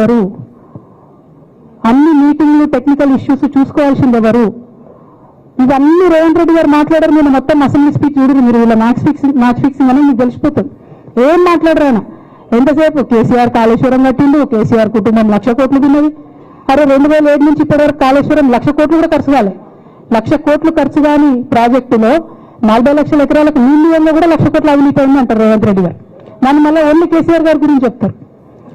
ఎవరు అన్ని మీటింగ్లు టెక్నికల్ ఇష్యూస్ చూసుకోవాల్సింది ఎవరు ఇవన్నీ రేవంత్ రెడ్డి గారు మాట్లాడారు నేను మొత్తం అసెంబ్లీ స్పీచ్ చూడరు మీరు. ఇలా మ్యాచ్ ఫిక్సింగ్ మ్యాచ్ ఫిక్సింగ్ అని మీకు తెలిసిపోతుంది. ఏం మాట్లాడరు ఆయన? ఎంతసేపు? కేసీఆర్ కాళేశ్వరం కట్టిండు కేసీఆర్ కుటుంబం లక్ష కోట్లు తిన్నది. అరే రెండు వేల ఏడు నుంచి ఇప్పటివరకు కాళేశ్వరం లక్ష కోట్లు కూడా ఖర్చు కాలే. లక్ష కోట్లు ఖర్చు కాని ప్రాజెక్టులో నలభై లక్షల ఎకరాలకు నీళ్ళు కూడా లక్ష కోట్ల అవినీతి అయింది అంటారు రేవంత్ రెడ్డి గారు. దాన్ని మళ్ళీ ఓన్లీ కేసీఆర్ గారి గురించి చెప్తారు.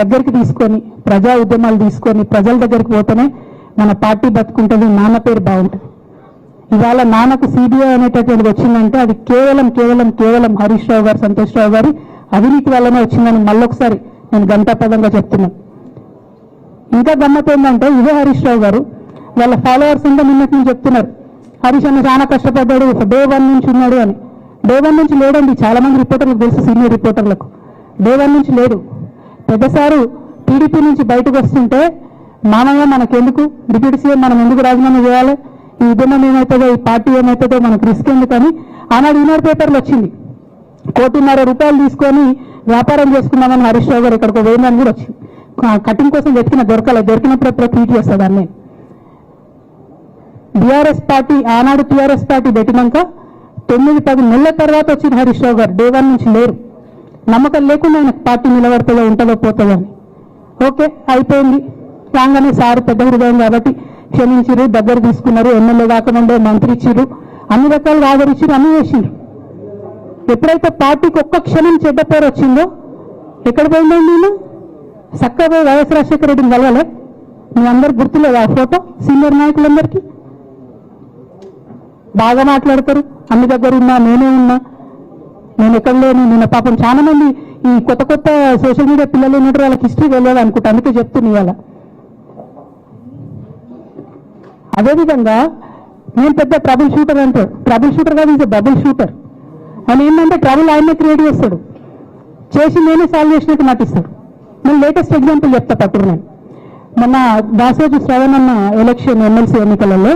దగ్గరికి తీసుకొని ప్రజా ఉద్యమాలు తీసుకొని ప్రజల దగ్గరికి పోతేనే మన పార్టీ బతుకుంటుంది. నాన్న పేరు బాగుంటుంది. ఇవాళ నాన్నకు సిబిఐ అనేటటువంటిది వచ్చిందంటే అది కేవలం కేవలం కేవలం హరీష్ రావు గారు సంతోష్ రావు గారి అవినీతి వల్లనే వచ్చిందని మళ్ళొకసారి నేను గంటాపదంగా చెప్తున్నాను ఇంకా గమ్మత్ ఏంటంటే ఇదే హరీష్ రావు గారు వాళ్ళ ఫాలోవర్స్ అంతా నిన్నటి నుంచి చెప్తున్నారు. హరీష్ అన్న చాలా కష్టపడ్డాడు డే వన్ నుంచి ఉన్నాడు అని. డే వన్ నుంచి లేడండి చాలా మంది రిపోర్టర్లకు తెలుసు సీనియర్ రిపోర్టర్లకు. డే వన్ నుంచి లేడు. పెద్దసారు టీడీపీ నుంచి బయటకు వస్తుంటే మానవ మనకెందుకు? డిప్యూటీ సీఎం మనం ఎందుకు రాజీనామా చేయాలి. ఈ ఉద్యమం ఏమవుతుందో ఈ పార్టీ ఏమవుతుందో మనకు రిస్క్ ఎందుకని? ఆనాడు ఈనాడు పేపర్లు వచ్చింది. కోటిన్నర రూపాయలు తీసుకొని వ్యాపారం చేసుకున్నామని హరీష్ రావు గారు ఇక్కడికి వేయమని కూడా వచ్చింది. కటింగ్ కోసం వెతికిన దొరకలే దొరికినప్పుడప్పుడు ట్వీట్ చేస్తాను దాన్ని. బీఆర్ఎస్ పార్టీ ఆనాడు టీఆర్ఎస్ పార్టీ పెట్టినాక తొమ్మిది పది నెలల తర్వాత వచ్చిన హరీష్ రావు గారు. డే వన్ నుంచి లేరు. నమ్మకం లేకుండా ఆయన పార్టీ నిలబడుతుందో ఉంటుందో పోతుందో అని ఓకే అయిపోయింది. రాగానే సార్ పెద్ద హృదయం కాబట్టి క్షమించిరు దగ్గర తీసుకున్నారు ఎమ్మెల్యే కాకముందే మంత్రి ఇచ్చారు అన్ని రకాలుగా ఆదరించారు అన్ని చేసిండ్రు ఎప్పుడైతే పార్టీకి ఒక్క క్షణం చెడ్డ పేరు వచ్చిందో ఎక్కడ పోయిందండి నేను? చక్కగా వైఎస్ రాజశేఖర రెడ్డిని కలవలే. మీ అందరికి గుర్తులేదు ఆ ఫోటో? సీనియర్ నాయకులందరికీ? బాగా మాట్లాడతారు. అన్ని దగ్గర ఉన్నా నేనే ఉన్నా. నేను ఎక్కడ లేను? నిన్న పాపం చాలా మంది ఈ కొత్త కొత్త సోషల్ మీడియా పిల్లలు ఉన్నట్టు వాళ్ళకి హిస్టరీ తెలియదు అనుకుంటా. అందుకే చెప్తున్నా ఇవాళ. అదేవిధంగా నేను పెద్ద ట్రబుల్ షూటర్ అంటాడు ట్రబుల్ షూటర్ కాదు ఈజ్ డబుల్ షూటర్. ఆయన ఏంటంటే ట్రబుల్ ఆయనే క్రియేట్ చేస్తాడు. చేసి నేనే సాల్వ్ చేసినట్టు నటిస్తాడు. నేను లేటెస్ట్ ఎగ్జాంపుల్ చెప్తా పట్టుకు నేను. మొన్న దాసోజు శ్రవణ్ అన్న ఎలక్షన్ ఎమ్మెల్సీ ఎన్నికలలో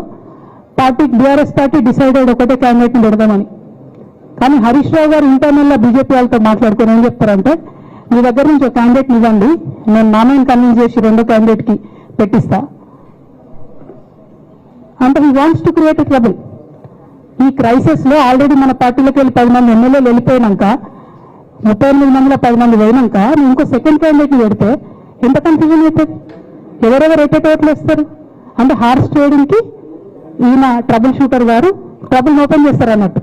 పార్టీ బీఆర్ఎస్ పార్టీ డిసైడెడ్ ఒకటే క్యాండిడేట్ని పెడదామని. కానీ హరీష్ రావు గారు ఇంటర్నల్లో బీజేపీ వాళ్ళతో మాట్లాడుకుని ఏం చెప్తారంటే మీ దగ్గర నుంచి ఒక క్యాండిడేట్ ఇవ్వండి నేను నామని కన్విన్స్ చేసి రెండో క్యాండిడేట్కి పెట్టిస్తా. అంటే he wants to create trouble ఈ క్రైసిస్లో ఆల్రెడీ మన పార్టీలోకి వెళ్ళి పది మంది ఎమ్మెల్యేలు వెళ్ళిపోయినాక ముప్పై ఎనిమిది మందిలో పది మంది పోయినాక నువ్వు ఇంకో సెకండ్ క్యాండిడేట్ పెడితే ఎంత కన్ఫ్యూజన్ అవుతుంది? ఎవరెవరు ఎట్టేట ఓట్లు వేస్తారు? అంటే హార్స్ ట్రేడింగ్కి ఈయన ట్రబుల్ షూటర్ గారు ట్రబుల్ ఓపెన్ చేస్తారు అన్నట్టు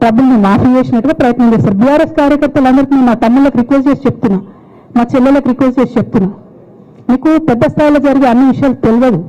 ట్రబుల్ని మాఫీ చేసినట్టుగా ప్రయత్నం చేస్తారు. బీఆర్ఎస్ కార్యకర్తలందరికీ నేను మా తమ్ముళ్ళకి రిక్వెస్ట్ చేసి చెప్తున్నా. మా చెల్లెళ్ళకి రిక్వెస్ట్ చేసి చెప్తున్నా. మీకు పెద్ద స్థాయిలో జరిగే అన్ని విషయాలు తెలియదు.